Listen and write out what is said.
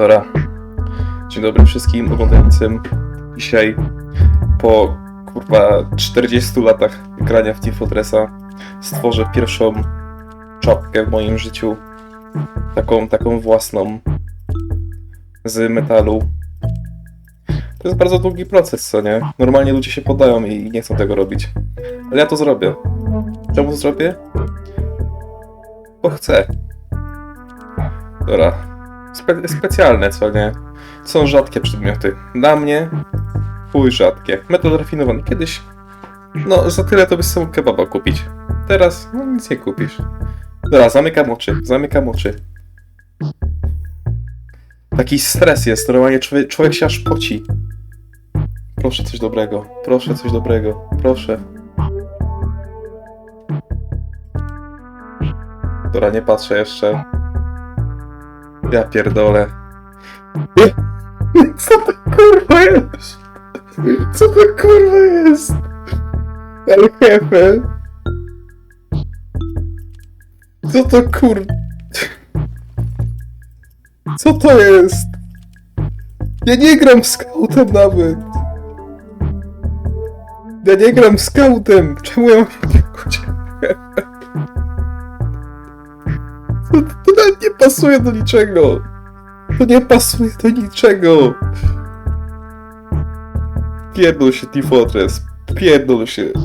Dobra. Dzień dobry wszystkim oglądającym. Dzisiaj po kurwa 40 latach grania w Team Fortressa stworzę pierwszą czapkę w moim życiu. Taką, taką własną. Z metalu. To jest bardzo długi proces, co nie? Normalnie ludzie się podają i nie chcą tego robić. Ale ja to zrobię. Czemu zrobię? Bo chcę. Dobra. Spe specjalne, co nie? Są rzadkie przedmioty. Dla mnie chuj rzadkie. Metal rafinowany. Kiedyś, no za tyle to byś sobie kebaba kupić. Teraz, no nic nie kupisz. Dobra, zamykam oczy, zamykam oczy. Taki stres jest, normalnie człowiek, człowiek się aż poci. Proszę coś dobrego, proszę coś dobrego, proszę. Dobra, nie patrzę jeszcze. Ja pierdolę. Co to kurwa jest? Co to kurwa jest? El jefe. Co to kur... Co to jest? Ja nie gram scoutem nawet. Ja nie gram scoutem. Czemu ja mam nie pasuje do niczego. To nie pasuje do niczego. Pierdol się Team Fortress. Pierdol się.